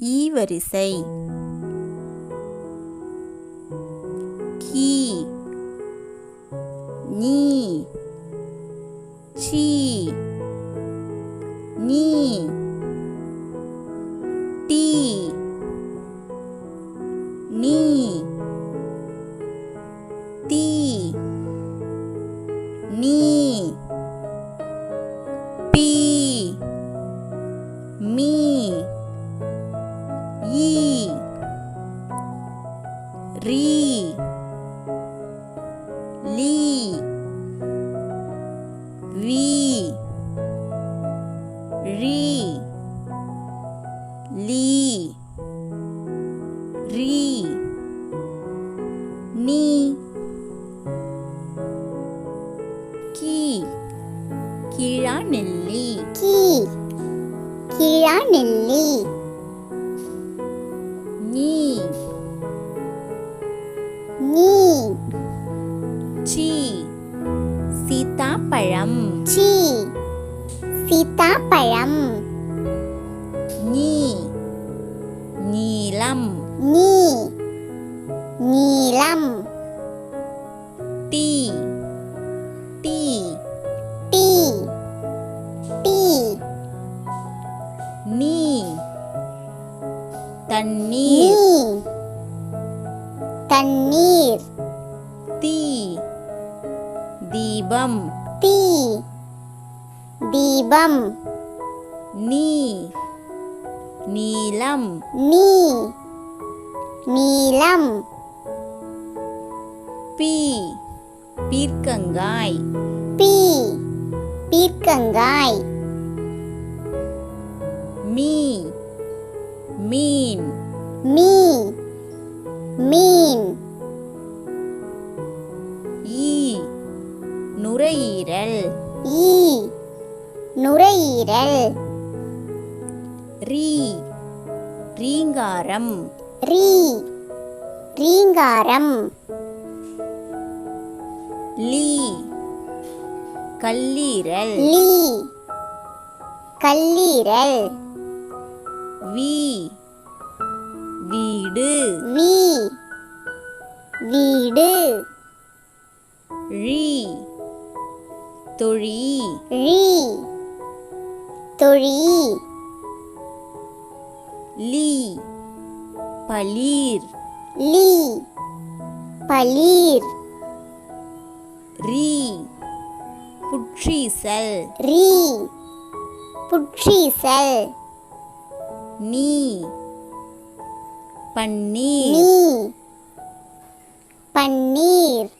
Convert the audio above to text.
ஈ வரிசை. கீ. நீ. சீ. நீ. டீ. நீ. தீ. நீ. பீ. மீ. ஈ ரீ லீ வி ரி லீ ரீ நீ கீ கீழா நெல்லி கீ கிழாநெல்லி நீ நீ சி சீதாப்பழம் சி சீதாப்பழம் நீ நீலம் நீ நீலம் டீ டீ டீ டீ நீ நீ தண்ணீர் தண்ணீர். தீ. தீபம். தீ. தீபம். நீ. நீலம். நீ. நீலம். பீ. பீர்க்கங்காய். பீ. பீர்க்கங்காய். மீ. மீன். மீ மீன். ஈ நுரையீரல். ஈ நுரையீரல். ரீ ரீங்காரம். ரீ ரீங்காரம். லீ கல்லீரல். லீ கல்லீரல். வி வீடு. வீ வீடு. ழி. தொழி. ழி. தொழி. லீ. பளீர் லீ. பளீர் ரீ. புற்றீசல். ரீ. புற்றீசல். நீ. பன்னீர். நீ. பன்னீர்.